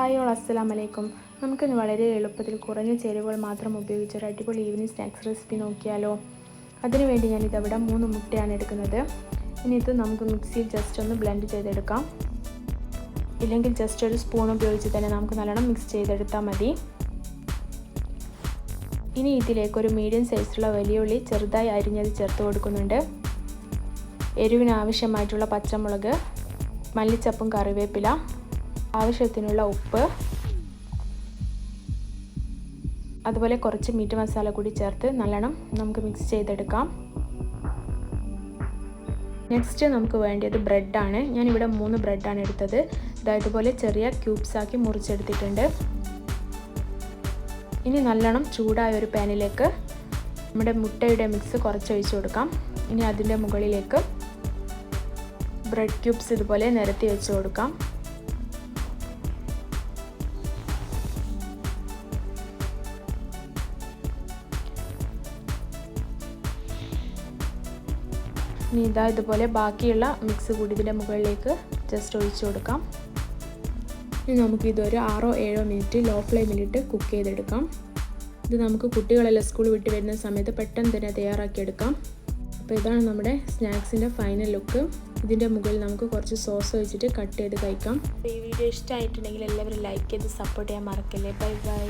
Hi all അസ്സലാം വലൈക്കും നമുക്കിന്ന് വളരെ എളുപ്പത്തിൽ കുറഞ്ഞ ചേരുവകൾ മാത്രം ഉപയോഗിച്ച് ഒരു അടിപൊളി ഈവനിങ് സ്നാക്സ് റെസിപ്പി നോക്കിയാലോ. അതിനുവേണ്ടി ഞാൻ ഇതവിടെ മൂന്ന് മുട്ടയാണ് എടുക്കുന്നത്. ഇനി ഇത് നമുക്ക് മിക്സിയിൽ ജസ്റ്റ് ഒന്ന് ബ്ലെൻഡ് ചെയ്തെടുക്കാം. ഇല്ലെങ്കിൽ ജസ്റ്റ് ഒരു സ്പൂൺ ഉപയോഗിച്ച് തന്നെ നമുക്ക് നല്ലോണം മിക്സ് ചെയ്തെടുത്താൽ മതി. ഇനി ഇതിലേക്ക് ഒരു മീഡിയം സൈസിലുള്ള വലിയ ഉള്ളി ചെറുതായി അരിഞ്ഞത് ചേർത്ത് കൊടുക്കുന്നുണ്ട്. എരിവിന് ആവശ്യമായിട്ടുള്ള പച്ചമുളക് മല്ലിച്ചപ്പും കറിവേപ്പില ആവശ്യത്തിനുള്ള ഉപ്പ്. അതുപോലെ കുറച്ച് മീറ്റ് മസാല കൂടി ചേർത്ത് നല്ലോണം നമുക്ക് മിക്സ് ചെയ്തെടുക്കാം. നെക്സ്റ്റ് നമുക്ക് വേണ്ടത് ബ്രെഡാണ് ഞാനിവിടെ മൂന്ന് ബ്രെഡാണ് എടുത്തത്. ഇതായതുപോലെ ചെറിയ ക്യൂബ്സ് ആക്കി മുറിച്ചെടുത്തിട്ടുണ്ട്. ഇനി നല്ലോണം ചൂടായ ഒരു പാനിലേക്ക് നമ്മുടെ മുട്ടയുടെ മിക്സ് കുറച്ചൊഴിച്ചു കൊടുക്കാം. ഇനി അതിന്റെ മുകളിലേക്ക് ബ്രെഡ് ക്യൂബ്സ് ഇതുപോലെ നിരത്തി വെച്ച് കൊടുക്കാം. ഇനി ഇതാ ഇതുപോലെ ബാക്കിയുള്ള മിക്സ് കൂടി ഇതിന്റെ മുകളിലേക്ക് ജസ്റ്റ് ഒഴിച്ചു കൊടുക്കാം. ഇനി നമുക്ക് ഇതൊരു ആറോ ഏഴോ മിനിറ്റ് ലോ ഫ്ലെയിമിലിട്ട് കുക്ക് ചെയ്തെടുക്കാം. ഇത് നമുക്ക് കുട്ടികളെല്ലാം സ്കൂൾ വിട്ട് വരുന്ന സമയത്ത് പെട്ടെന്ന് തന്നെ തയ്യാറാക്കിയെടുക്കാം. അപ്പോൾ ഇതാണ് നമ്മുടെ സ്നാക്സിന്റെ ഫൈനൽ ലുക്ക് ഇതിന്റെ മുകളിൽ നമുക്ക് കുറച്ച് സോസ് ഒഴിച്ചിട്ട് കട്ട് ചെയ്ത് കഴിക്കാം. ഈ വീഡിയോ ഇഷ്ടമായിട്ടുണ്ടെങ്കിൽ എല്ലാവരും ലൈക്ക് ചെയ്ത് സപ്പോർട്ട് ചെയ്യാൻ മറക്കല്ലേ. Bye bye